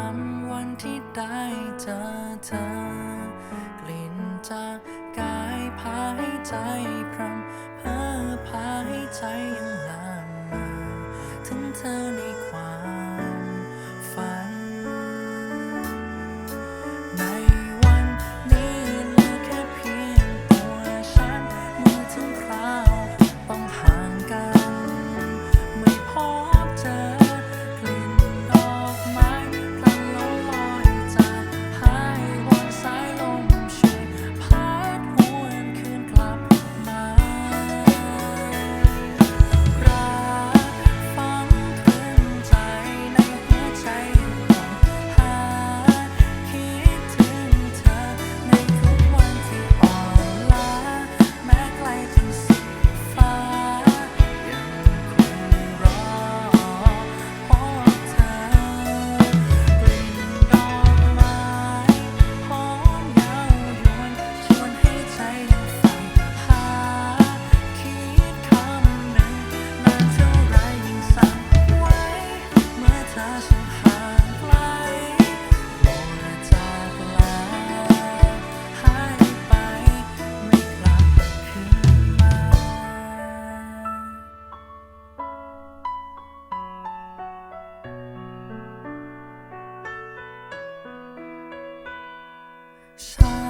ามวันที่ได้เจอเธอกลิ่นจากกายพาให้ใจพรำเพ้อพาให้ใจยังลางถึงเธอในความ time.